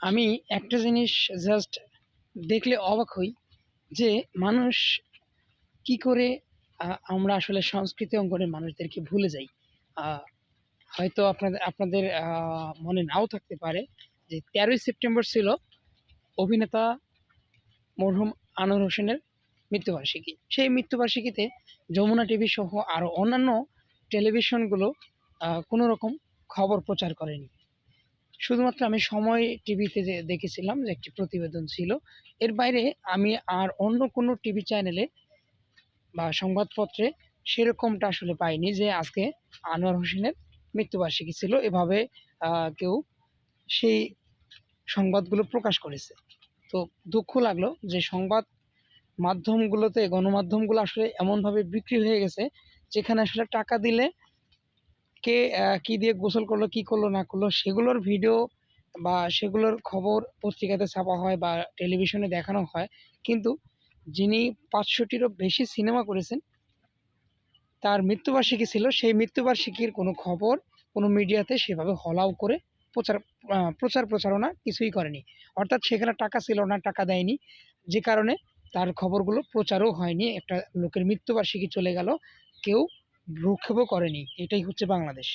আমি একটা জিনিস জাস্ট দেখলে অবাক হই যে মানুষ কি করে আমরা আসলে সংস্কৃতি অঙ্গনের মানুষদেরকে ভুলে যাই। হয়তো আপনাদের আপনাদের মনে নাও থাকতে পারে যে তেরোই সেপ্টেম্বর ছিল অভিনেতা মরহুম আনোয়ার হোসেনের মৃত্যুবার্ষিকী। সেই মৃত্যুবার্ষিকীতে যমুনা টিভি সহ আরও অন্যান্য টেলিভিশনগুলো কোনো রকম খবর প্রচার করেনি। শুধুমাত্র আমি সময় টিভিতে যে দেখেছিলাম যে একটি প্রতিবেদন ছিল, এর বাইরে আমি আর অন্য কোনো টিভি চ্যানেলে বা সংবাদপত্রে সেরকমটা আসলে পাইনি যে আজকে আনোয়ার হোসেনের মৃত্যুবার্ষিকী ছিল। এভাবে কেউ সেই সংবাদগুলো প্রকাশ করেছে। তো দুঃখ লাগল যে সংবাদ মাধ্যমগুলোতে গণমাধ্যমগুলো আসলে এমনভাবে বিক্রি হয়ে গেছে যেখানে আসলে টাকা দিলে কে কি দিয়ে গোসল করল, কি করল, না করল, সেগুলোর ভিডিও বা সেগুলোর খবর পত্রিকাতে ছাপা হয় বা টেলিভিশনে দেখানো হয়। কিন্তু যিনি পাঁচশোটিরও বেশি সিনেমা করেছেন, তার মৃত্যুবার্ষিকী ছিল। সেই মৃত্যুবার্ষিকীর কোনো খবর কোনো মিডিয়াতে সেভাবে হলাও করে প্রচার প্রচার প্রচারণা কিছুই করেনি। অর্থাৎ সেখানে টাকা ছিল না, টাকা দেয়নি। যে কারণে তার খবরগুলো প্রচারও হয়নি। একটা লোকের মৃত্যুবার্ষিকী চলে গেল। কেউ ভ্রুক্ষেপও করেনি এটাই হচ্ছে বাংলাদেশ।